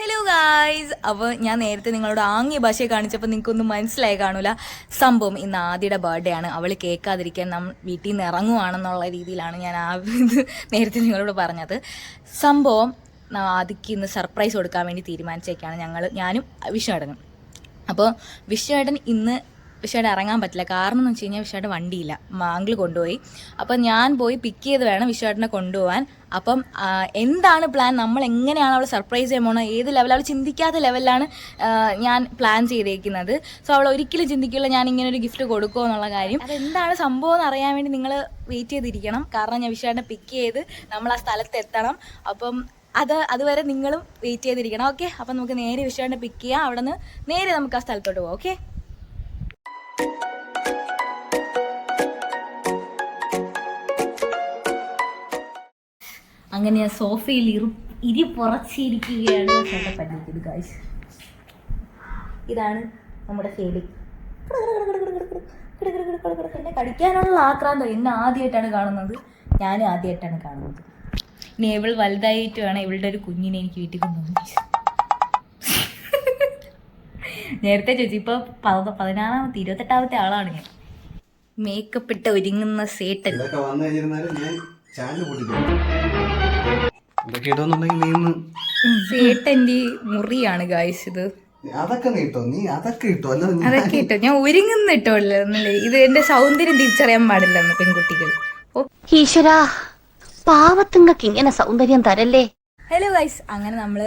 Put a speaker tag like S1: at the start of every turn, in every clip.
S1: Hello guys അപ്പോൾ ഞാൻ നേരത്തെ നിങ്ങളോട് ആംഗ്യ ഭാഷയെ കാണിച്ചപ്പോൾ നിങ്ങൾക്കൊന്നും മനസ്സിലായി കാണൂല. സംഭവം ഇന്ന് ആദ്യയുടെ ബർത്ത്ഡേ ആണ്. അവൾ കേൾക്കാതിരിക്കാൻ നമ്മൾ വീട്ടിൽ നിന്ന് ഇറങ്ങുവാണെന്നുള്ള രീതിയിലാണ് ഞാൻ ആ നേരത്തെ നിങ്ങളോട് പറഞ്ഞത്. സംഭവം ആദ്യക്ക് ഇന്ന് സർപ്രൈസ് കൊടുക്കാൻ വേണ്ടി തീരുമാനിച്ചേക്കാണ് ഞങ്ങൾ ഞാനും വിഷ്ണുവേട്ടനും. അപ്പോൾ വിഷ്ണുവേട്ടൻ ഇന്ന് വിഷയുടെ ഇറങ്ങാൻ പറ്റില്ല. കാരണം എന്ന് വെച്ച് കഴിഞ്ഞാൽ വിഷയുടെ വണ്ടിയില്ല. മാങ്കിൾ കൊണ്ടുപോയി. അപ്പം ഞാൻ പോയി പിക്ക് ചെയ്ത് വേണം വിഷുവേട്ടനെ കൊണ്ടുപോകാൻ അപ്പം എന്താണ് പ്ലാൻ നമ്മൾ എങ്ങനെയാണ് അവൾ സർപ്രൈസ് ചെയ്യാൻ പോകണം ഏത് ലെവൽ അവൾ ചിന്തിക്കാത്ത ലെവലിലാണ് ഞാൻ പ്ലാൻ ചെയ്തേക്കുന്നത്. സോ അവൾ ഒരിക്കലും ചിന്തിക്കില്ല ഞാൻ ഇങ്ങനെ ഒരു ഗിഫ്റ്റ് കൊടുക്കുമോ എന്നുള്ള കാര്യം. എന്താണ് സംഭവം എന്ന് അറിയാൻ വേണ്ടി നിങ്ങൾ വെയിറ്റ് ചെയ്തിരിക്കണം. കാരണം ഞാൻ വിഷുവേട്ടനെ പിക്ക് ചെയ്ത് നമ്മൾ ആ സ്ഥലത്ത് എത്തണം. അപ്പം അത് അതുവരെ നിങ്ങളും വെയിറ്റ് ചെയ്തിരിക്കണം. ഓക്കെ അപ്പം നമുക്ക് നേരെ വിഷുവേട്ടനെ പിക്ക് ചെയ്യാം. അവിടെ നിന്ന് നേരെ നമുക്ക് ആ സ്ഥലത്തോട്ട് പോകാം ഓക്കെ അങ്ങനെ ഞാൻ സോഫയിൽ ഇരി പുറച്ചിരിക്കുകയാണ് ചേട്ടൻ പറ്റിയത് ഇതാണ് നമ്മുടെ ഫേലി എന്നെ കടിക്കാനുള്ള ആക്രാന്തം എന്നെ ആദ്യമായിട്ടാണ് കാണുന്നത് ഞാനും ആദ്യമായിട്ടാണ് കാണുന്നത് ഇനി ഇവൾ വലുതായിട്ട് വേണം ഇവളുടെ ഒരു കുഞ്ഞിനെ എനിക്ക് വീട്ടിൽ കൊണ്ടുപോകുന്നത് നേരത്തെ ചേച്ചി ഇപ്പോൾ പതിനാറാമത്തെ ഇരുപത്തെട്ടാമത്തെ ആളാണ് ഞാൻ. മേക്കപ്പ് ഇട്ട് ഒരുങ്ങുന്ന സേട്ടൻ സേട്ടന്റെ മുറിയാണ് ഗായ്സ് ഇത്.
S2: അതൊക്കെ നീട്ടോ നീ അതൊക്കെ ഇട്ടോ? അല്ല ഞാൻ-
S1: അതൊക്കെ ഇട്ടോ? ഞാൻ ഒരുങ്ങുന്ന ഇട്ടോല്ലേ ഇത് എന്റെ സൗന്ദര്യം തിരിച്ചറിയാൻ പാടില്ലെന്ന് പെൺകുട്ടികൾ. ഓ.
S3: ഈശ്വരാ പാവത്തുങ്ങൾക്ക് ഇങ്ങനെ സൗന്ദര്യം തരല്ലേ?
S1: ഹലോ ഗൈസ് അങ്ങനെ നമ്മൾ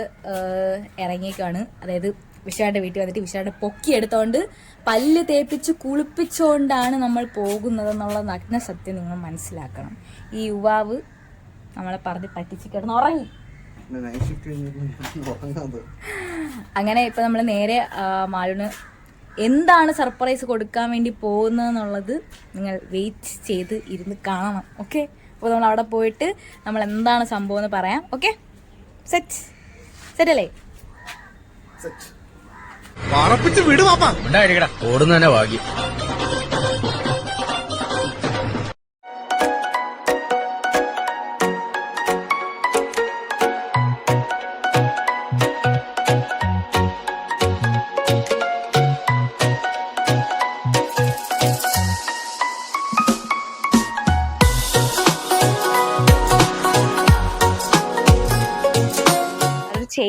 S1: ഇറങ്ങിയേക്കാണ്. അതായത് വിഷായുടെ വീട്ടിൽ വന്നിട്ട് വിഷായുടെ പൊക്കിയെടുത്തോണ്ട് പല്ല് തേപ്പിച്ച് കുളിപ്പിച്ചുകൊണ്ടാണ് നമ്മൾ പോകുന്നതെന്നുള്ള നഗ്ന സത്യം നിങ്ങൾ മനസ്സിലാക്കണം. ഈ യുവാവ് നമ്മളെ പറഞ്ഞ് പറ്റിച്ച് കിടന്ന് ഉറങ്ങി അങ്ങനെ ഇപ്പൊ നമ്മൾ നേരെ ആ, എന്താണ് സർപ്രൈസ് കൊടുക്കാൻ വേണ്ടി പോകുന്നതെന്നുള്ളത് നിങ്ങൾ വെയിറ്റ് ചെയ്ത് ഇരുന്ന് കാണണം. ഓക്കെ അപ്പോൾ നമ്മൾ അവിടെ പോയിട്ട് നമ്മൾ എന്താണ് സംഭവം എന്ന് പറയാം. ഓക്കെ സെറ്റ് സെറ്റ് അല്ലേ?
S4: ഓടുന്നതന്നെ ഭാഗ്യം.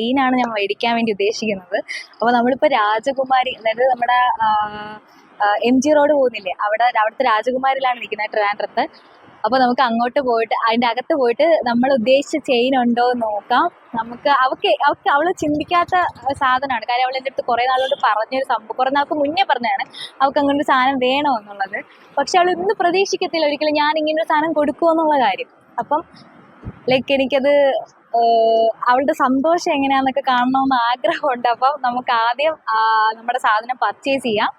S1: ചെയിനാണ് ഞാൻ മേടിക്കാൻ വേണ്ടി ഉദ്ദേശിക്കുന്നത്. അപ്പോൾ നമ്മളിപ്പോ രാജകുമാരി അതായത് നമ്മുടെ എം ജി റോഡ് പോകുന്നില്ലേ? അവിടെ അവിടുത്തെ രാജകുമാരിലാണ് നിൽക്കുന്നത് ട്രിവാൻഡ്രത്ത് അപ്പോൾ നമുക്ക് അങ്ങോട്ട് പോയിട്ട് അതിന്റെ അകത്ത് പോയിട്ട് നമ്മൾ ഉദ്ദേശിച്ച ചെയിൻ ഉണ്ടോ എന്ന് നോക്കാം. നമുക്ക് അവക്ക് അവൾക്ക് അവൾ ചിന്തിക്കാത്ത സാധനമാണ്. കാര്യം അവൾ എന്റെ അടുത്ത് കുറേ നാളോട് പറഞ്ഞൊരു സംഭവം കുറേ നാൾക്ക് മുന്നേ പറഞ്ഞതാണ് അവൾക്ക് അങ്ങനെ ഒരു സാധനം വേണോ എന്നുള്ളത്. പക്ഷെ അവൾ ഇന്ന് പ്രതീക്ഷിക്കത്തില്ല ഒരിക്കലും ഞാൻ ഇങ്ങനൊരു സാധനം കൊടുക്കുമെന്നുള്ള കാര്യം. അപ്പം ലൈക്ക് എനിക്കത് അവളുടെ സന്തോഷം എങ്ങനെയാന്നൊക്കെ കാണണമെന്ന് ആഗ്രഹമുണ്ട്. അപ്പം നമുക്ക് ആദ്യം നമ്മുടെ സാധനം പർച്ചേസ് ചെയ്യാം.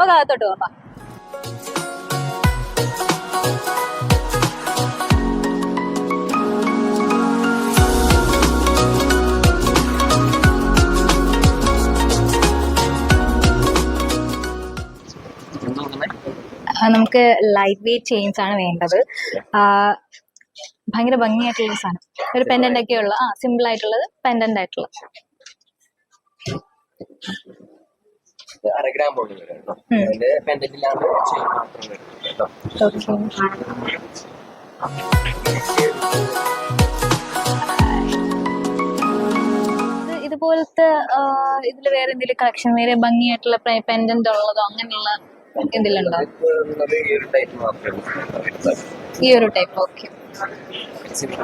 S1: ഓക്കെ അകത്തോട്ട് പോകാം നമുക്ക് ലൈറ്റ് വെയിറ്റ് ചെയിൻസ് ആണ് വേണ്ടത്. ഭയങ്കര ഭംഗിയായിട്ടുള്ള സാധനം. ഒരു പെൻഡന്റ് ഒക്കെ ഉള്ള ആ സിമ്പിൾ ആയിട്ടുള്ളത് പെൻഡന്റ് ആയിട്ടുള്ള. ഇതുപോലത്തെ ഇതിൽ വേറെ എന്തെങ്കിലും കളക്ഷൻ വേറെ ഭംഗിയായിട്ടുള്ള പെൻഡന്റ് ഉള്ളതോ അങ്ങനെയുള്ള എന്തെങ്കിലും
S4: ഉണ്ടോ ഈ ഒരു type
S1: okay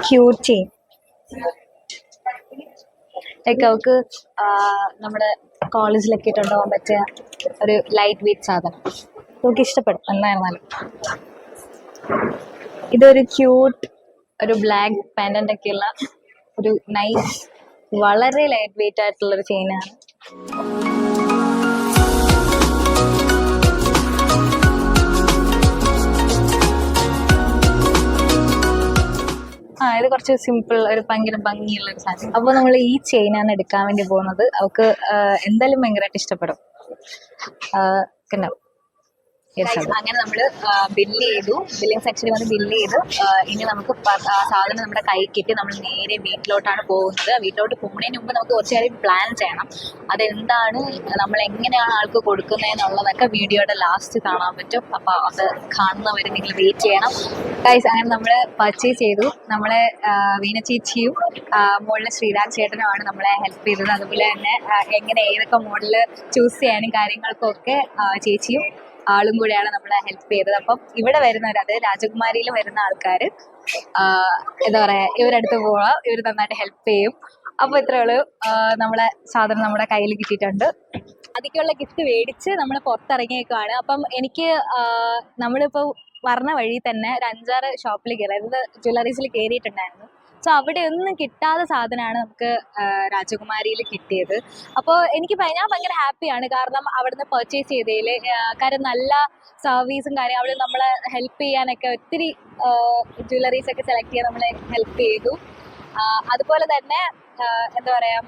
S1: cute chain like അവൾക്ക് നമ്മുടെ കോളേജിലൊക്കെ ഇട്ടുണ്ടാവാൻ പറ്റിയ ഒരു ലൈറ്റ് വെയിറ്റ് സാധനം. അവൾക്ക് ഇഷ്ടപ്പെടും എന്നായിരുന്നാലും ഇതൊരു ക്യൂട്ട് ഒരു ബ്ലാക്ക് പാന്റന്റ് ഒക്കെ ഉള്ള ഒരു നൈസ് വളരെ ലൈറ്റ് വെയിറ്റ് ആയിട്ടുള്ള ഒരു ചെയിനാണ് ഇത് കുറച്ച് സിമ്പിൾ ഒരു ഭയങ്കര ഭംഗിയുള്ള ഒരു സാധനം. അപ്പോൾ നമ്മൾ ഈ ചെയിനാണ് എടുക്കാൻ വേണ്ടി പോകുന്നത്. അവക്ക് എന്തായാലും ഭയങ്കരമായിട്ട് ഇഷ്ടപ്പെടും. പിന്നെ അങ്ങനെ നമ്മൾ ബില്ല് ചെയ്തു. ബില്ലിംഗ് സെക്ഷനിൽ വന്ന് ബില്ല് ചെയ്തു. ഇനി നമുക്ക് സാധനം നമ്മുടെ കൈ കിട്ടി. നമ്മൾ നേരെ വീട്ടിലോട്ടാണ് പോകുന്നത്. വീട്ടിലോട്ട് പോകുന്നതിന് മുമ്പ് നമുക്ക് കുറച്ച് കാര്യം പ്ലാൻ ചെയ്യണം. അതെന്താണ് നമ്മൾ എങ്ങനെയാണ് ആൾക്ക് കൊടുക്കുന്നതെന്നുള്ളതൊക്കെ വീഡിയോയുടെ ലാസ്റ്റ് കാണാൻ പറ്റും. അപ്പോൾ അത് കാണുന്നവർ നിങ്ങൾ വെയിറ്റ് ചെയ്യണം. ഗൈസ് അങ്ങനെ നമ്മൾ പർച്ചേസ് ചെയ്തു. നമ്മളെ വീന ചേച്ചിയും മുകളിലെ ശ്രീരാഗ് ചേട്ടനുമാണ് നമ്മളെ ഹെൽപ്പ് ചെയ്തത്. അതുപോലെ തന്നെ എങ്ങനെ ഏതൊക്കെ മോഡൽ ചൂസ് ചെയ്യാനും കാര്യങ്ങൾക്കും ഒക്കെ ചേച്ചിയും ആളും കൂടെയാണ് നമ്മളെ ഹെൽപ്പ് ചെയ്തത്. അപ്പം ഇവിടെ വരുന്നവർ അതായത് രാജകുമാരിയിൽ വരുന്ന ആൾക്കാർ എന്താ പറയാ ഇവരടുത്ത് പോവാം ഇവർ നന്നായിട്ട് ഹെൽപ്പ് ചെയ്യും. അപ്പോൾ ഇത്രേ ഉള്ളൂ. നമ്മളെ സാധനം നമ്മുടെ കയ്യിൽ കിട്ടിയിട്ടുണ്ട്. അതിക്കുള്ള ഗിഫ്റ്റ് മേടിച്ച് നമ്മൾ പുറത്തിറങ്ങിയേക്കുവാണ്. അപ്പം എനിക്ക് നമ്മളിപ്പോ നമ്മളിപ്പോൾ പറഞ്ഞ വഴി തന്നെ ഒരു അഞ്ചാറ് ഷോപ്പിൽ കയറി അതായത് ജ്വല്ലറീസിൽ കയറിയിട്ടുണ്ടായിരുന്നു സോ അവിടെ ഒന്നും കിട്ടാത്ത സാധനമാണ് നമുക്ക് രാജകുമാരിയിൽ കിട്ടിയത്. അപ്പോൾ എനിക്ക് ഞാൻ ഭയങ്കര ഹാപ്പിയാണ് കാരണം അവിടുന്ന് പർച്ചേസ് ചെയ്തതിൽ കാര്യം നല്ല സർവീസും കാര്യം അവിടെ നമ്മളെ ഹെൽപ്പ് ചെയ്യാനൊക്കെ ഒത്തിരി ജ്വല്ലറീസ് ഒക്കെ സെലക്ട് ചെയ്യാൻ നമ്മളെ ഹെൽപ്പ് ചെയ്തു. അതുപോലെ തന്നെ എന്താ പറയുക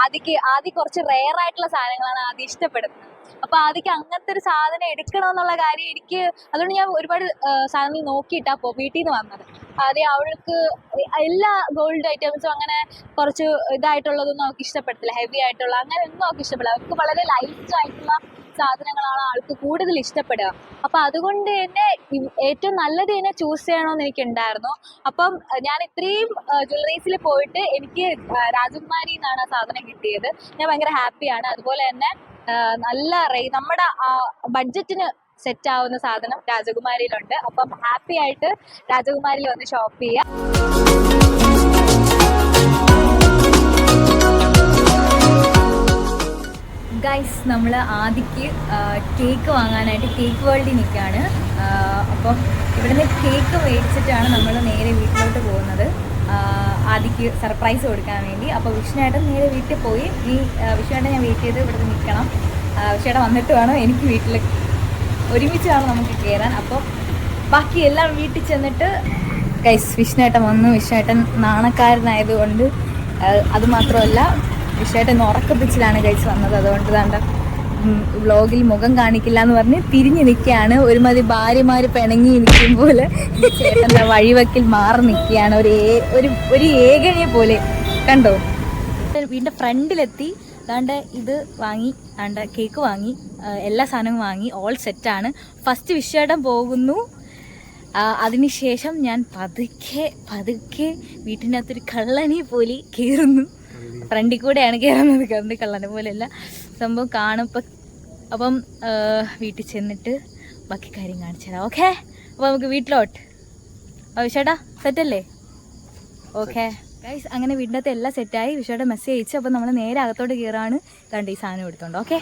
S1: ആദിക്ക് ആദ്യം കുറച്ച് റെയർ ആയിട്ടുള്ള സാധനങ്ങളാണ് ആദ്യം ഇഷ്ടപ്പെടുന്നത്. അപ്പൊ ആദ്യക്ക് അങ്ങനത്തെ ഒരു സാധനം എടുക്കണം എന്നുള്ള കാര്യം എനിക്ക് അതുകൊണ്ട് ഞാൻ ഒരുപാട് സാധനങ്ങൾ നോക്കിയിട്ടാ വീട്ടിൽ നിന്ന് വന്നത്. ആദ്യം അവൾക്ക് എല്ലാ ഗോൾഡ് ഐറ്റംസും അങ്ങനെ കുറച്ച് ഇതായിട്ടുള്ളതൊന്നും അവൾക്ക് ഇഷ്ടപ്പെടത്തില്ല. ഹെവി ആയിട്ടുള്ള അങ്ങനെ ഒന്നും അവൾക്ക് ഇഷ്ടപ്പെടില്ല. അവൾക്ക് വളരെ ലൈറ്റ് ആയിട്ടുള്ള സാധനങ്ങളാണ് ആൾക്ക് കൂടുതൽ ഇഷ്ടപ്പെടുക. അപ്പൊ അതുകൊണ്ട് തന്നെ ഏറ്റവും നല്ലത് തന്നെ ചൂസ് ചെയ്യണമെന്ന് എനിക്ക് ഉണ്ടായിരുന്നു. അപ്പം ഞാൻ ഇത്രയും ജ്വല്ലറീസിൽ പോയിട്ട് എനിക്ക് രാജകുമാരി എന്നാണ് ആ സാധനം കിട്ടിയത്. ഞാൻ ഭയങ്കര ഹാപ്പിയാണ് അതുപോലെ തന്നെ നല്ല റേ നമ്മുടെ ബഡ്ജറ്റിന് സെറ്റ് ആവുന്ന സാധനം രാജകുമാരിയിലുണ്ട്. അപ്പം ഹാപ്പി ആയിട്ട് രാജകുമാരിയിൽ വന്ന് ഷോപ്പ് ചെയ്യുക ഗൈസ് നമ്മൾ ആദിക്ക് കേക്ക് വാങ്ങാനായിട്ട് കേക്ക് വേൾഡിൽ നിൽക്കുകയാണ്. അപ്പോൾ ഇവിടുന്ന് കേക്ക് മേടിച്ചിട്ടാണ് നമ്മൾ നേരെ വീട്ടിലോട്ട് പോകുന്നത്. ആദിക്ക് സർപ്രൈസ് കൊടുക്കാൻ വേണ്ടി. അപ്പോൾ വിഷ്ണുവേട്ടൻ നേരെ വീട്ടിൽ പോയി. ഈ വിഷ്ണുവേട്ടൻ ഞാൻ വെയിറ്റ് ചെയ്ത് ഇവിടുന്ന് നിൽക്കണം. വിഷ്ണുവേട്ടൻ വന്നിട്ട് വേണം എനിക്ക് വീട്ടിൽ ഒരുമിച്ച് വേണം നമുക്ക് കയറാൻ അപ്പോൾ ബാക്കി എല്ലാം വീട്ടിൽ ചെന്നിട്ട് കൈസ് വിഷ്ണേട്ടൻ വന്നു. വിഷ്ണേട്ടൻ നാണക്കാരനായതുകൊണ്ട് അത് മാത്രമല്ല വിഷേട്ടൻ ഉറക്കപ്പിച്ചിലാണ് കൈസ് വന്നത്. അതുകൊണ്ട് താണ്ട വ്ളോഗിൽ മുഖം കാണിക്കില്ല എന്ന് പറഞ്ഞ് തിരിഞ്ഞു നിൽക്കുകയാണ്. ഒരുമാതിരി ഭാര്യമാര് പിണങ്ങി നിൽക്കും പോലെ. ചേട്ടൻ വഴിവക്കിൽ മാറി നിൽക്കുകയാണ്. ഒരു ഒരു ഒരു ഏകനെ പോലെ. കണ്ടോ? വീടിന്റെ ഫ്രണ്ടിലെത്തി ദാണ്ട് ഇത് വാങ്ങി അതാണ്ട് കേക്ക് വാങ്ങി എല്ലാ സാധനവും വാങ്ങി ഓൾ സെറ്റാണ് ഫസ്റ്റ് വിഷയടം പോകുന്നു. അതിനുശേഷം ഞാൻ പതുക്കെ പതുക്കെ വീട്ടിനകത്തൊരു കള്ളനെ പോലെ കയറുന്നു. ഫ്രണ്ടിൽ കൂടെയാണ് കയറുന്നത്. കണ്ട് കള്ളനെ പോലെയല്ല. സംഭവം കാണുമ്പോൾ അപ്പം വീട്ടിൽ ചെന്നിട്ട് ബാക്കി കാര്യം കാണിച്ചു തരാം. ഓക്കെ അപ്പോൾ നമുക്ക് വീട്ടിലോട്ട്. ചേട്ടാ സെറ്റല്ലേ ഓക്കെ ഗൈസ് അങ്ങനെ വീടിന്റെ അകത്ത് എല്ലാം സെറ്റായി വിഷയുടെ മെസ്സേജ് അയച്ചു അപ്പോൾ നമ്മൾ നേരെ അകത്തോട്ട് കയറാണ് കണ്ട് ഈ സാധനം എടുത്തോണ്ട് okay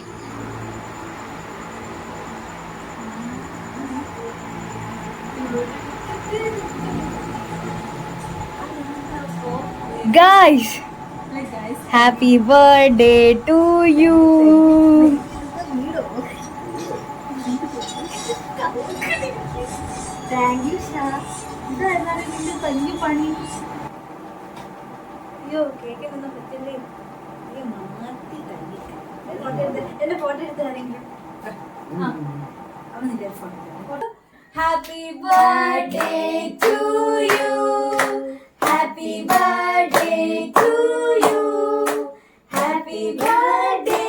S1: guys happy birthday to you അയ്യോ കേക്ക് തന്ന പറ്റല്ലേ അയ്യോ മാറ്റി എന്റെ ഫോട്ടോ എടുത്ത് ആരെങ്കിലും? അവൻ happy birthday to you happy birthday to you happy birthday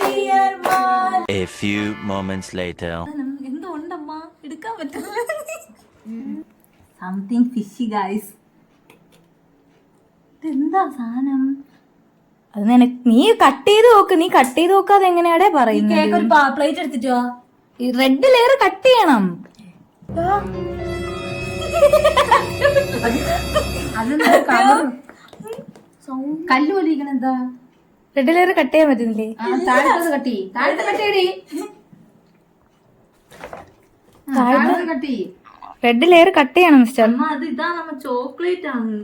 S1: dear മോൻ
S5: A few moments later.
S1: എന്തോ ഉണ്ടമ്മ എടുക്കാൻ പറ്റില്ല. സംതിങ് ഫിഷി ഗൈസ് ഇതെന്താ സാധനം? അത് നിനക്ക് നീ കട്ട് ചെയ്ത് നോക്ക് നീ കട്ട് ചെയ്ത് നോക്കാതെ എങ്ങനെയാടേ പറയുന്നത്.
S6: പ്ലേറ്റ് എടുത്തിട്ടോ
S1: റെഡ് ലെയർ കട്ട് ചെയ്യണം.
S6: കല്ല് പോലിരിക്കണ എന്താ?
S1: റെഡ് ലെയർ കട്ട് ചെയ്യാൻ പറ്റുന്നില്ലേ?
S6: താഴത്തത് കട്ടി താഴത്തെ കട്ടിയടി താഴത്തെ കട്ടി
S1: റെഡ് ലെയർ കട്ട് ചെയ്യണം മിസ്റ്റർ
S6: അമ്മ അത് ഇതാ നമ്മ ചോക്ലേറ്റ് ആണ്.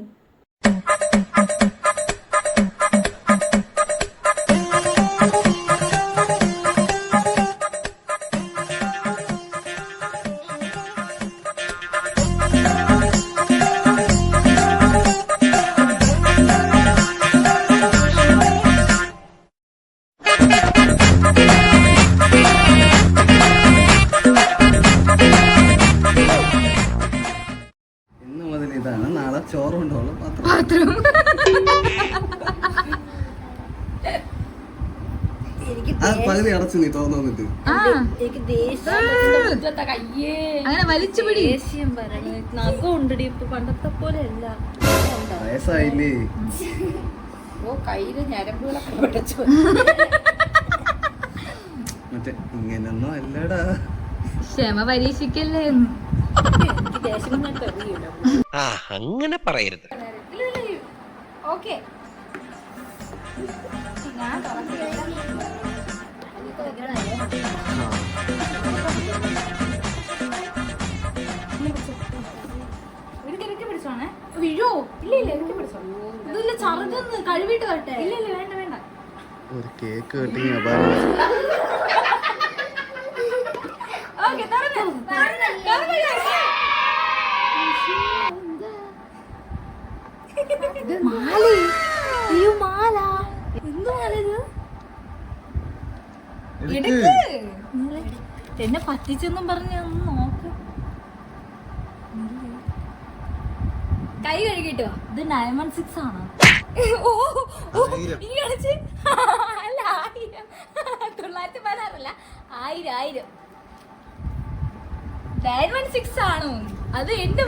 S2: പകുതി അടച്ചു നീ തോന്നുന്നിട്ട്
S1: അങ്ങനെ വലിച്ചു പിടി
S2: വയസ്സായില്ലേ?
S6: ഓ കയ്യിൽ ഞരമ്പുകളൊക്കെ
S2: മറ്റേ ഇങ്ങനൊന്നും അല്ലടാ.
S1: ക്ഷമ പരീക്ഷിക്കല്ലേ.
S4: ആ അങ്ങനെ പറയരുത്.
S1: ഓക്കെ.
S6: വീഴോ ഇല്ല ഇല്ല എനിക്ക് പിടിച്ചോ.
S1: ഇതില്ല ചറുകൊന്ന് കഴുകിട്ട് വരട്ടെ. ഇല്ല ഇല്ല വേണ്ട വേണ്ട.
S2: ഒരു കേക്ക് കട്ടിങ്
S1: മാല. അയ്യോ മാല. എന്ത് മാല ഇത്? എന്നെ പറ്റിച്ചെന്നും പറഞ്ഞ് ഒന്ന് നോക്ക്. കൈ കഴുകിട്ടോ ഇത് നയൻ വൺ സിക്സ് ആണോ? ഓ. ഈ കളിച്ച്. അല്ല ആയിരം. തൊള്ളായിരത്തി പതിനാറല്ല. ആയിരം ആയിരം. നയൻ വൺ സിക്സ് ആണോ? അത് എന്റെ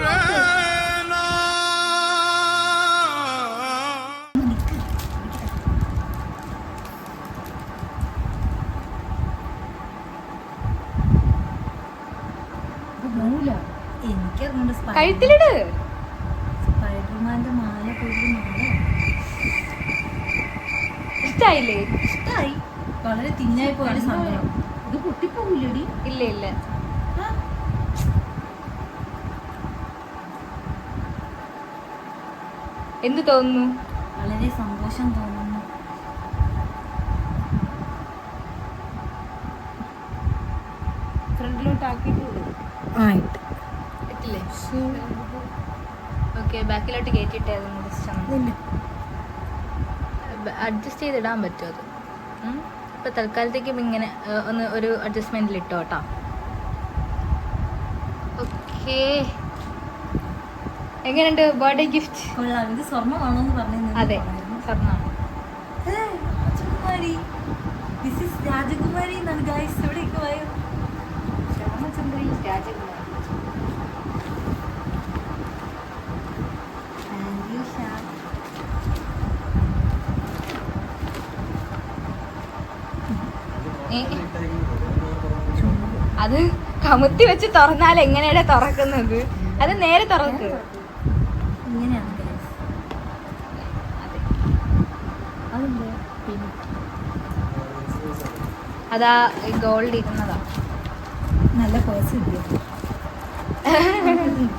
S6: കഴുത്തിലിട്. ഇഷ്ടായില്ലേ?
S1: ഇഷ്ടായി. വളരെ തിന്നായി പോയ സാധനം
S6: ഇത് പൊട്ടിപ്പോകില്ലടി.
S1: ഇല്ല ഇല്ല. എന്ത് തോന്നുന്നു? വളരെ സന്തോഷം തോന്നുന്നു.
S6: ഫ്രണ്ടിലോട്ട് ആക്കിയിട്ടുള്ളൂ
S1: പറ്റില്ലേ ബാക്കിലോട്ട് കയറ്റിയിട്ടേ ജസ്റ്റ് അഡ്ജസ്റ്റ് ചെയ്തിടാൻ പറ്റുമോ അത്? ഇപ്പൊ തൽക്കാലത്തേക്ക് ഇങ്ങനെ ഒന്ന് ഒരു അഡ്ജസ്റ്റ്മെന്റിൽ ഇട്ടോ കേട്ടോ ഓക്കേ. എങ്ങനെയുണ്ട് ബർത്ത്ഡേ ഗിഫ്റ്റ്
S7: ഇത് സ്വർണമാണോന്ന് പറഞ്ഞു
S1: അതെ സ്വർണമാണ്.
S7: രാജകുമാരി ദിസ് ഇസ് രാജകുമാരി എന്നാണ്. ഗൈസ് എവിടെയൊക്കെ പോയോ?
S6: രാമചന്ദ്രി രാജകുമാരി
S7: താങ്ക് യു ഷാ
S1: ഏ, അത് കമുത്തി വെച്ച് തുറന്നാൽ എങ്ങനെയാണ് തുറക്കുന്നത്? അത് നേരെ തുറക്ക്. അതാ ഗോൾഡ് ഇരുന്നതാ
S7: നല്ല പേഴ്സ്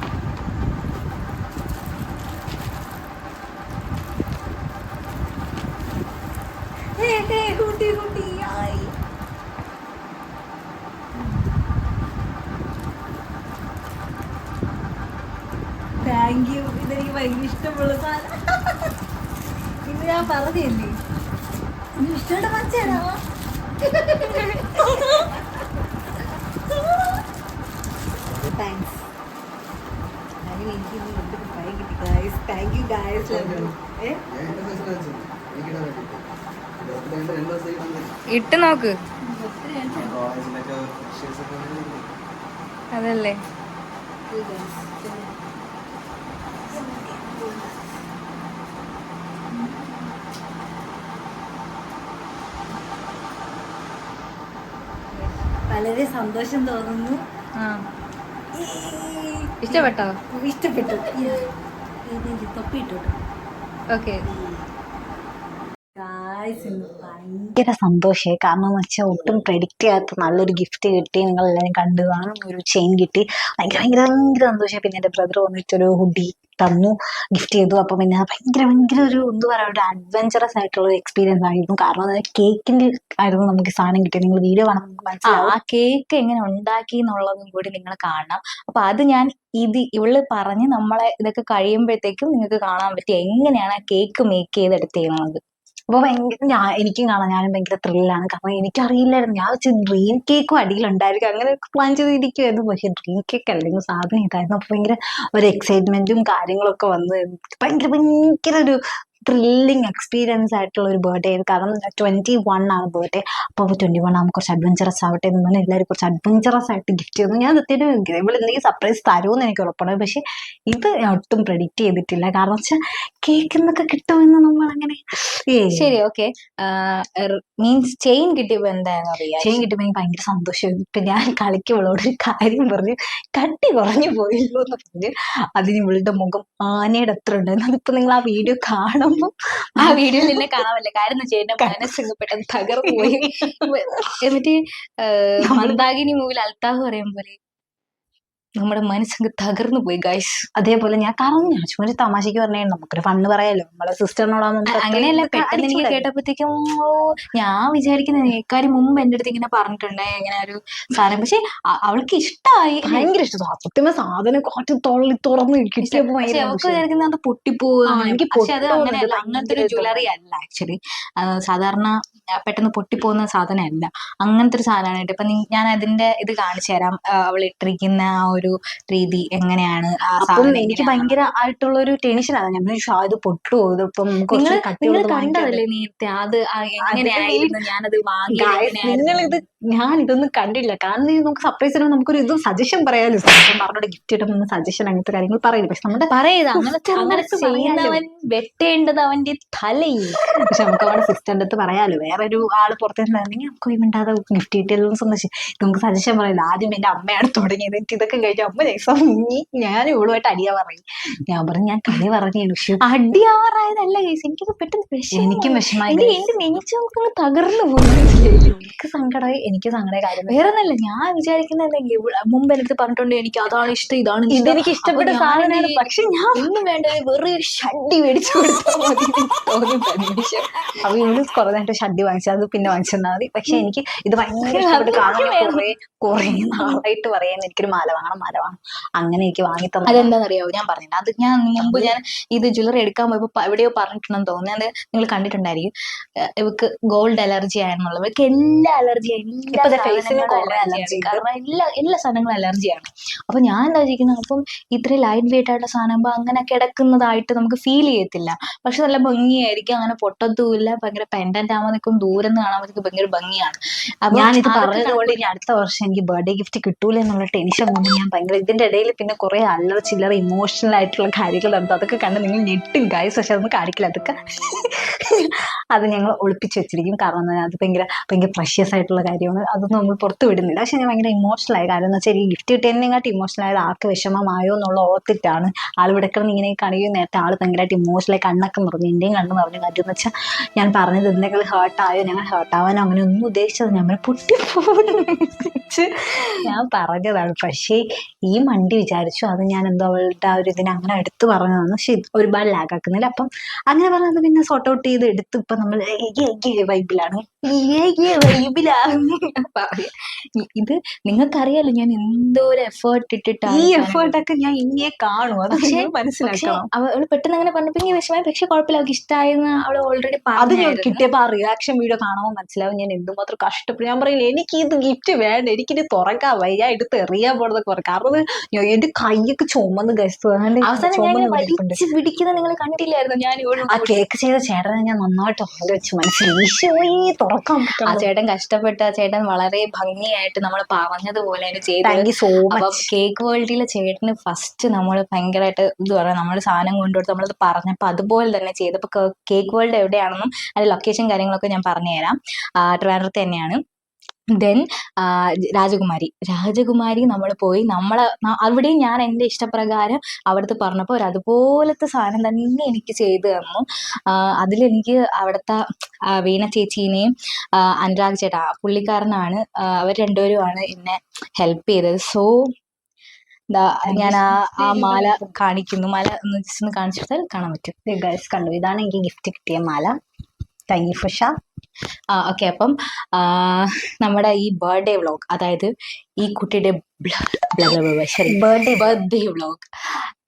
S7: താങ്ക് യു. ഇതെനിക്ക് ഭയങ്കര ഇഷ്ടമുള്ള സാധനം. ഇത് ഞാൻ പറഞ്ഞല്ലേ? നീ ഇഷ്ടമുള്ള മച്ചേടാ താങ്ക്സ് അങ്ങനെ എനിക്ക് ഇന്ന് എന്തൊരു ഭയം കിട്ടി ഗായ്സ് താങ്ക് യു ഗായ്സ് ഏ?
S2: ഞാൻ എന്റെ പൈസ കാണിച്ചു എനിക്കിടാൻ വേണ്ടിട്ട് ബർത്ത്ഡേ രണ്ട് ദിവസം ഇടാൻ പറ്റും
S1: ഇട്ട് നോക്ക്
S2: കോളേജിലൊക്കെ ഫ്രഷേഴ്സ് ഒക്കെ വന്നില്ലേ?
S1: അതല്ലേ
S7: വളരെ സന്തോഷം തോന്നുന്നു.
S1: ഇഷ്ടപ്പെട്ടോ?
S7: ഇഷ്ടപ്പെട്ടു. തൊപ്പിട്ടു
S1: ഓക്കെ.
S8: ഭയങ്കര സന്തോഷമായി കാരണം എന്ന് വെച്ചാൽ ഒട്ടും പ്രെഡിക്റ്റ് ചെയ്യാത്ത നല്ലൊരു ഗിഫ്റ്റ് കിട്ടി. നിങ്ങൾ എല്ലാവരും കണ്ടു. കാണും ഒരു ചെയിൻ കിട്ടി. ഭയങ്കര ഭയങ്കര ഭയങ്കര സന്തോഷമായി പിന്നെ എന്റെ ബ്രദർ വന്നിട്ടൊരു ഹുഡി തന്നു. ഗിഫ്റ്റ് ചെയ്തു. അപ്പൊ പിന്നെ ഭയങ്കര ഭയങ്കര ഒരു എന്താ പറയുക ഒരു അഡ്വഞ്ചറസ് ആയിട്ടുള്ള ഒരു എക്സ്പീരിയൻസ് ആയിരുന്നു. കാരണം കേക്കിന്റെ ആയിരുന്നു നമുക്ക് സാധനം കിട്ടിയത്. നിങ്ങൾ വീഡിയോ കാണാൻ
S1: ആ
S8: മനസ്സിലാവും.
S1: ആ കേക്ക് എങ്ങനെ ഉണ്ടാക്കി എന്നുള്ളതും കൂടി നിങ്ങൾ കാണണം. അപ്പൊ അത് ഞാൻ ഇത് ഇവൾ പറഞ്ഞ് നമ്മളെ ഇതൊക്കെ കഴിയുമ്പോഴത്തേക്കും നിങ്ങൾക്ക് കാണാൻ പറ്റും. എങ്ങനെയാണ് ആ കേക്ക് മേക്ക് ചെയ്തെടുത്തേക്കുന്നത്
S8: അപ്പൊ ഭയങ്കര ഞാൻ എനിക്കും കാണാം. ഞാനും ഭയങ്കര ത്രില്ലാണ് കാരണം എനിക്കറിയില്ലായിരുന്നു. ഞാൻ വെച്ച് ഡ്രീം കേക്കും അടിയിലുണ്ടായിരിക്കും. അങ്ങനെ പ്ലാൻ ചെയ്തിരിക്കുമായിരുന്നു പക്ഷെ ഡ്രീം കേക്ക് അല്ലെങ്കിൽ സാധനം ഇതായിരുന്നു. അപ്പൊ ഭയങ്കര ഒരു എക്സൈറ്റ്മെന്റും കാര്യങ്ങളൊക്കെ വന്ന് ഭയങ്കര ഭയങ്കര ഒരു ത്രില്ലിങ് എക്സ്പീരിയൻസ് ആയിട്ടുള്ള ഒരു ബർത്ത്ഡേ ആയിരുന്നു. കാരണം ട്വന്റി വൺ ആണ് ബർത്ത്ഡേ അപ്പോൾ ട്വന്റി വൺ ആകുമ്പോൾ കുറച്ച് അഡ്വഞ്ചറസ് ആവട്ടെ എന്ന് പറഞ്ഞാൽ എല്ലാവരും കുറച്ച് അഡ്വഞ്ചറസ് ആയിട്ട് ഗിഫ്റ്റ് ചെയ്യുന്നു ഞാൻ സത്യം ഇവിടെ എന്തെങ്കിലും സർപ്രൈസ് തരുമെന്ന് എനിക്ക് ഉറപ്പാണ് പക്ഷേ ഇത് ഒട്ടും പ്രെഡിക്റ്റ് ചെയ്തിട്ടില്ല. കാരണം വെച്ചാൽ കേക്ക് എന്നൊക്കെ കിട്ടുമെന്ന് നമ്മൾ അങ്ങനെ
S1: ശരി ഓക്കെ മീൻസ് ചെയിൻ കിട്ടിയപ്പോൾ എന്താണെന്ന് അറിയാം?
S8: ചെയിൻ കിട്ടുമ്പോൾ എനിക്ക് ഭയങ്കര സന്തോഷമായിരുന്നു. ഇപ്പം ഞാൻ കളിക്കുമ്പോളോട് ഒരു കാര്യം പറഞ്ഞു. കട്ടി കുറഞ്ഞു പോയില്ലോ എന്ന് പറഞ്ഞ് അതിന് ഇവളുടെ മുഖം ആനയുടെ അത്ര ഉണ്ടായിരുന്നു അതിപ്പോൾ നിങ്ങൾ ആ വീഡിയോ കാണുമ്പോൾ
S1: ആ വീഡിയോ നിന്നെ കാണാൻ പറ്റില്ല കാര്യം മനസ്സങ്ങ് പെട്ടെന്ന് തകർന്നു പോയി എന്നിട്ട് മന്ദാകിനി മൂവിൽ അൽത്താഫ് പറയും പോലെ നമ്മുടെ മനസ്സങ്ങ് തകർന്നു പോയി ഗൈസ്
S8: അതേപോലെ ഞാൻ കാരണം ഞാൻ ചുമ്മാ തമാശക്ക് പറഞ്ഞേ നമുക്കൊരു ഫണ്ണ് പറയാലോ? നമ്മളെ സിസ്റ്ററിനോടാകുമ്പോൾ
S1: അങ്ങനെയല്ല പെട്ടെന്ന് എനിക്ക് കേട്ടപ്പോഴത്തേക്കും ഓ ഞാൻ വിചാരിക്കുന്ന ഇക്കാര്യം മുമ്പ് എന്റെ അടുത്ത് ഇങ്ങനെ പറഞ്ഞിട്ടുണ്ട് ഇങ്ങനെ ഒരു സാധനം. പക്ഷെ അവൾക്ക് ഇഷ്ടമായി
S8: ഭയങ്കര ഇഷ്ടം. സത്യമായ സാധനം കുറച്ച് തൊള്ളി തുറന്ന് കിട്ടിയപ്പോ
S1: പൊട്ടിപ്പോ
S8: ഭയങ്കര
S1: അവൾക്ക്
S8: സന്തോഷമായി.
S1: വിചാരിക്കുന്നത് അത് പൊട്ടിപ്പോവുക പക്ഷെ അത് അങ്ങനെയല്ല. അങ്ങനത്തെ ഒരു. ജ്വല്ലറി അല്ല ആക്ച്വലി സാധാരണ പെട്ടെന്ന് പൊട്ടിപ്പോകുന്ന സാധനമല്ല. അങ്ങനത്തെ ഒരു സാധനമാണ് കേട്ടോ. ഇപ്പൊ ഞാൻ അതിന്റെ ഇത് കാണിച്ചു തരാം. അവൾ ഇട്ടിരിക്കുന്ന ആ ഒരു രീതി എങ്ങനെയാണ് ആ
S8: അപ്പം
S1: സാധനം
S8: എനിക്ക് ഭയങ്കര ആയിട്ടുള്ള ഒരു ടെൻഷനാണ് ഞാൻ വിചാരിച്ചു, ആ ഇത് പൊട്ടുമോ ഇതിപ്പം കുറച്ച്
S1: നിങ്ങൾ
S8: കട്ടിയുള്ളത്
S1: കണ്ടതല്ലേ നേരത്തെ? അത് ആ എങ്ങനെയായിരുന്നു? ഞാനത് വാങ്ങി
S8: നിങ്ങൾ ഇത് ഞാൻ ഇതൊന്നും കണ്ടില്ല. കാരണം ഇത് നമുക്ക് സർപ്രൈസ് തരുമ്പോൾ നമുക്കൊരു ഇത് സജഷൻ പറയാലോ? സജഷൻ പറഞ്ഞോട് ഗിഫ്റ്റ് ഇടുമ്പോൾ സജഷൻ അങ്ങനത്തെ കാര്യങ്ങൾ പറയില്ല പക്ഷെ നമ്മുടെ
S1: പറയുന്നത് അങ്ങനെ
S8: Sister
S1: അങ്ങനെ
S8: അടുത്ത് പറയാലോ.
S1: ചെയ്യുന്നവൻ വെട്ടേണ്ടത് അവന്റെ തലയിൽ.
S8: പക്ഷെ നമുക്ക് അവിടെ സിസ്റ്ററിന്റെ അടുത്ത് പറയാലോ. വേറെ ഒരു ആൾ പുറത്തുനിന്നാണെങ്കിൽ നമുക്ക് മിണ്ടാതെ ഗിഫ്റ്റ് കിട്ടിയതെന്ന് സന്തോഷം നമുക്ക് സജഷൻ പറയുന്നത് ആദ്യം എന്റെ അമ്മയാണ് തുടങ്ങിയത്. എനിക്ക് ഇതൊക്കെ കഴിഞ്ഞ അമ്മ ദിവസം മുങ്ങി ഞാൻ ഇവളുമായിട്ട് അടിയാ പറഞ്ഞു ഞാൻ പറഞ്ഞു ഞാൻ കളി പറഞ്ഞു പക്ഷെ
S1: അടിയാറായതല്ല കേസ് എനിക്കത് പെട്ടെന്ന് വിഷമമായി.
S8: എനിക്കും വിഷമായി
S1: എന്റെ നെഞ്ചൊക്കെ തകർന്നു പോകുന്നു.
S8: എനിക്ക് സങ്കടമായി എനിക്ക് സങ്കടമായ കാര്യം
S1: വേറെ ഒന്നല്ല ഞാൻ വിചാരിക്കുന്നത് മുമ്പ് എനിക്ക് പറഞ്ഞിട്ടുണ്ട് എനിക്ക് അതാണ് ഇഷ്ടം ഇതാണ്.
S8: ഇതെനിക്ക് ഇഷ്ടപ്പെട്ട സാധനമാണ് പക്ഷെ ഞാൻ
S1: ഒന്നും വേണ്ട വെറുതെ ഒരു ഷഡ്ഡി മേടിച്ചു കൊടുത്താൽ മതി തോന്നി
S8: ഇവൾ കുറേ നേരത്തെ ഷഡ്ഡി വാങ്ങിച്ചു അത് പിന്നെ വാങ്ങിച്ചാൽ മതി. പക്ഷെ എനിക്ക് ഇത് ഭയങ്കര ഇഷ്ടപ്പെട്ട് ഞാൻ കുറെ കുറെ നാളായിട്ട് പറയാൻ എനിക്കൊരു മാല വാങ്ങണം മാല വാങ്ങണം അങ്ങനെ എനിക്ക് വാങ്ങി തന്നെ
S1: അതെന്താണെന്നറിയാവോ ഞാൻ പറഞ്ഞില്ല. അത് ഞാൻ മുമ്പ് ഞാൻ ഇത് ജ്വല്ലറി എടുക്കാൻ പോയപ്പോ പ- എവിടെയോ പറഞ്ഞിട്ടുണ്ടെന്ന് തോന്നുന്നു. അത് നിങ്ങൾ കണ്ടിട്ടുണ്ടായിരിക്കും. ഇവക്ക് ഗോൾഡ് അലർജി ആയിരുന്നുള്ളത് ഇവക്ക് എല്ലാ അലർജി. കാരണം എല്ലാ എല്ലാ സാധനങ്ങളും അലർജിയാണ്. അപ്പൊ ഞാൻ എന്താ വിചാരിക്കുന്നത് അപ്പം ഇത്രയും ലൈറ്റ് വെയിറ്റ് ആയിട്ടുള്ള സാധനം അങ്ങനെ കിടക്കുന്നതായിട്ട് നമുക്ക് ഫീൽ ചെയ്യത്തില്ല. പക്ഷെ നല്ല ഭംഗിയായിരിക്കും. അങ്ങനെ പൊട്ടത്തുമില്ല. ഭയങ്കര പെൻഡന്റ് ആകുമ്പോൾ നിൽക്കും ദൂരം കാണാൻ കാണാൻ ഭയങ്കര ഭംഗിയാണ്.
S8: ഞാനിത് പറഞ്ഞതുകൊണ്ട് ഇനി അടുത്ത വർഷം എനിക്ക് ബർത്ത്ഡേ ഗിഫ്റ്റ് കിട്ടൂല എന്നുള്ള ടെൻഷൻ കൊണ്ട് ഞാൻ ഭയങ്കര ഇതിന്റെ ഇടയിൽ പിന്നെ കുറെ അല്ലറ ചില്ലറ ഇമോഷണൽ ആയിട്ടുള്ള കാര്യങ്ങൾ ഉണ്ട് അതൊക്കെ കണ്ട് നിങ്ങൾ ഞെട്ടും ഗായ്സ് പക്ഷെ അതൊന്നും കാണിക്കില്ല. അതൊക്കെ അത് ഞങ്ങൾ ഒളിപ്പിച്ച് വെച്ചിരിക്കും. കാരണം അത് ഭയങ്കര ഭയങ്കര പ്രഷ്യസ് ആയിട്ടുള്ള കാര്യമാണ്. അതൊന്നും നമ്മൾ പുറത്ത് വിടുന്നില്ല. പക്ഷെ ഞാൻ ഭയങ്കര ഇമോഷണൽ ആയ കാര്യം എന്ന് വെച്ചാൽ ഈ ഗിഫ്റ്റ് കിട്ടിയതിനെക്കാട്ടി ഇമോഷണൽ ആയത് ആർക്ക് വിഷമമായോ എന്നുള്ള ഓർത്തിട്ടാണ് ആൾ ഇവിടെ കിടന്ന് ഇങ്ങനെ കാണിക്കും നേരത്തെ ആൾ ഭയങ്കരമായിട്ട് ഇമോഷണലായി കണ്ണൊക്കെ നിറഞ്ഞു എന്റെയും കണ്ണ് നിറഞ്ഞു കാര്യം എന്ന് വെച്ചാൽ ഞാൻ പറഞ്ഞത് എന്തെങ്കിലും ഹേർട്ടായോ ഞങ്ങൾ ഹേർട്ടാവാനോ അങ്ങനെ ഒന്നും ഉദ്ദേശിച്ചത് നമ്മൾ പൊട്ടിപ്പോച്ച് ഞാൻ പറഞ്ഞതാണ്. പക്ഷേ ഈ മണ്ടി വിചാരിച്ചു. അത് ഞാൻ എന്തോ അവളുടെ ആ ഒരു ഇതിനെ അങ്ങനെ എടുത്തു പറഞ്ഞതാണ്. പക്ഷെ ഒരുപാട് ലാഗ് ആക്കുന്നില്ല. അപ്പം അങ്ങനെ പറഞ്ഞത് പിന്നെ സോർട്ട് ഔട്ട് ചെയ്ത് എടുത്ത് ഇപ്പൊ നമ്മൾ വൈബിലാണ് വൈബിലാണ്
S1: ഇത് നിങ്ങൾക്കറിയാലോ ഞാൻ എന്തോ ഒരു എഫേർട്ട് ഇട്ടിട്ടാണ്
S8: ഈ എഫേർട്ടൊക്കെ ഞാൻ ഇനിയെ കാണും. അത്
S1: പക്ഷേ-
S8: മനസ്സിലാക്കാം
S1: അവൾ പെട്ടെന്ന് അങ്ങനെ പറഞ്ഞപ്പോ ഇനി വിഷമമായി. പക്ഷെ കുഴപ്പമില്ല അവൾക്ക് ഇഷ്ടമായെന്ന് അവൾ ഓൾറെഡി
S8: അത് ഞാൻ കിട്ടിയപ്പോ ആ റിയാക്ഷൻ വീഡിയോ കാണുമ്പോൾ മനസ്സിലാവും ഞാൻ എന്തുമാത്രം കഷ്ടപ്പെട്ടു ഞാൻ പറയില്ല എനിക്ക് ഇത് ഗിഫ്റ്റ് വേണ്ട എനിക്കിത് തുറക്കാൻ വയ്യ എടുത്ത് എറിയാൻ പോണതൊക്കെ പറയും കാരണം ഞാൻ- എന്റെ കൈയൊക്കെ ചുമന്ന് ഗസ്റ്റ്
S1: അവസാനം ഞാൻ വലിച്ചു പിടിക്കുന്നത് നിങ്ങൾ കണ്ടില്ലായിരുന്നു? ഞാൻ
S8: ആ കേക്ക് ചെയ്ത ചേട്ടനെ ഞാൻ നന്നായിട്ട് ആലോചിച്ച് മനസ്സിലായി ഈശോയെ തുറക്കാൻ
S1: ആ ചേട്ടൻ കഷ്ടപ്പെട്ട ആ ചേട്ടൻ വളരെ ഭംഗിയായിട്ട് നമ്മൾ പറഞ്ഞതുപോലെ ചെയ്തു.
S8: Thank you so much
S1: cake വേൾഡിലെ ചേട്ടന് ഫസ്റ്റ് നമ്മൾ ഭയങ്കരമായിട്ട് ഇത് പറയാം. നമ്മൾ സാധനം കൊണ്ടുകൊടുത്ത് നമ്മളത് പറഞ്ഞപ്പോൾ അതുപോലെ തന്നെ ചെയ്തപ്പോൾ കേക്ക് വേൾഡ് എവിടെയാണെന്നും അതിന്റെ ലൊക്കേഷൻ കാര്യങ്ങളൊക്കെ ഞാൻ പറഞ്ഞുതരാം. തരാം ട്രിവാൻഡ്രത്ത് തന്നെയാണ്. ദെൻ രാജകുമാരി. രാജകുമാരി നമ്മൾ പോയി നമ്മളെ അവിടെയും ഞാൻ എന്റെ ഇഷ്ടപ്രകാരം അവിടുത്തെ പറഞ്ഞപ്പോൾ ഒരു അതുപോലത്തെ സാധനം തന്നെ എനിക്ക് ചെയ്തു തന്നു. അതിലെനിക്ക് അവിടുത്തെ വീണ ചേച്ചീനെയും അനുരാഗ് ചേട്ടാ പുള്ളിക്കാരനാണ് അവർ രണ്ടുപേരുമാണ് എന്നെ ഹെൽപ്പ് ചെയ്തത്. സോ ഞാൻ ആ ആ മാല കാണിക്കുന്നു. മാല ഒന്ന് ജസ്റ്റ് ഒന്ന് കാണിച്ചു കൊടുത്താൽ കാണാൻ പറ്റും.
S8: ഗൈസ് കണ്ടു. ഇതാണ് എനിക്ക് ഗിഫ്റ്റ് കിട്ടിയ മാല. താങ്ക് യു ഫഷ
S1: ഓക്കെ അപ്പം നമ്മുടെ ഈ ബർത്ത്ഡേ വ്ളോഗ് അതായത് ഈ കുട്ടിയുടെ ശരി
S8: ബർത്ത്ഡേ
S1: ബർത്ത്ഡേ വ്ളോഗ്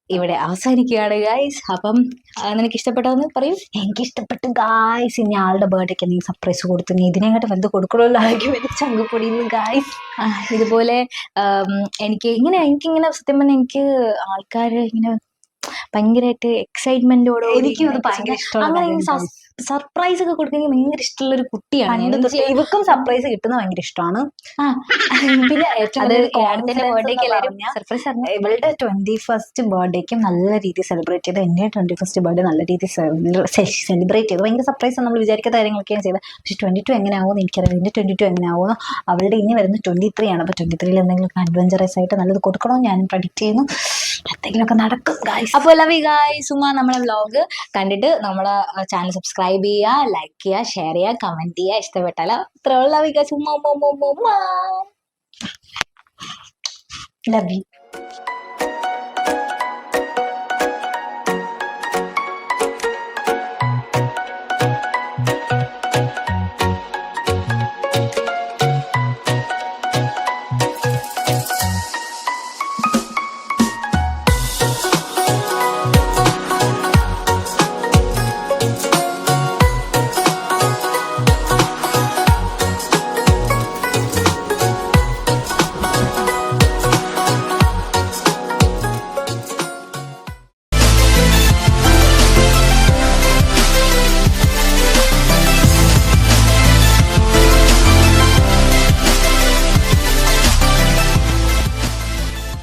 S1: ഇവിടെ അവസാനിക്കുകയാണ് ഗായ്സ് അപ്പം നിനക്ക് ഇഷ്ടപ്പെട്ടതെന്ന് പറയൂ.
S8: എനിക്ക് ഇഷ്ടപ്പെട്ടു ഗായ്സ് ഇനി ആളുടെ ബർത്ത്ഡേക്ക് എന്തെങ്കിലും സർപ്രൈസ് കൊടുത്തു നീ ഇതിനെക്കാട്ട് വലുത് കൊടുക്കണമല്ലോ ആയിരിക്കും എന്റെ ചങ്ക് പൊടിയുന്നു ഗായ്സ്
S1: ഇതുപോലെ എനിക്ക് ഇങ്ങനെ എനിക്കിങ്ങനെ സത്യം പറഞ്ഞാൽ എനിക്ക് ആൾക്കാർ ഇങ്ങനെ ഭയങ്കരമായിട്ട് എക്സൈറ്റ്മെന്റോടെ
S8: എനിക്കും ഭയങ്കര ഇഷ്ടമാണ്
S1: സർപ്രൈസ് ഒക്കെ കൊടുക്കുന്നത് ഭയങ്കര ഇഷ്ടമുള്ള ഒരു കുട്ടിയാണ്.
S8: ഇവർക്കും ഇവക്കും സർപ്രൈസ് കിട്ടുന്നത് ഭയങ്കര ഇഷ്ടമാണ്.
S1: പിന്നെ ഏറ്റവും
S8: ഇവളുടെ ട്വന്റി ഫസ്റ്റ് ബർത്ത്ഡേക്കും നല്ല രീതിയിൽ സെലിബ്രേറ്റ് ചെയ്ത് എന്റെ ട്വന്റി ഫസ്റ്റ് ബർത്ത്ഡേ നല്ല രീതിയിൽ സെലിബ്രേറ്റ് ചെയ്തു. ഭയങ്കര സർപ്രൈസ് നമ്മൾ വിചാരിക്കാത്ത കാര്യങ്ങളൊക്കെയാണ് ചെയ്തത്. പക്ഷേ ട്വന്റി ടു എങ്ങനെയാവും എനിക്കറിയാം എന്റെ ട്വന്റി ടു എങ്ങനെയാവും അവളുടെ ഇനി വരുന്ന ട്വന്റി ത്രീ ആണ്. അപ്പോൾ ട്വന്റി ത്രീയിൽ എന്തെങ്കിലും അഡ്വഞ്ചറസ് ആയിട്ട് നല്ലത് കൊടുക്കണമെന്ന് ഞാൻ പ്രഡിക്റ്റ് ചെയ്യുന്നു. എന്തെങ്കിലുമൊക്കെ നടക്കും ഗായ്സ്
S1: അപ്പോൾ ലവ് ഗായ് സുമ നമ്മളെ വ്ലോഗ് കണ്ടിട്ട് നമ്മളെ ചാനൽ സബ്സ്ക്രൈബ് ചെയ്യുക ലൈക്ക് ചെയ്യുക ഷെയർ ചെയ്യുക കമന്റ് ചെയ്യുക ഇഷ്ടപ്പെട്ടാലോ ഉമ്മ ഉമ്മ ഉമ്മ ഉമ്മ ഉമ്മ.
S8: Love you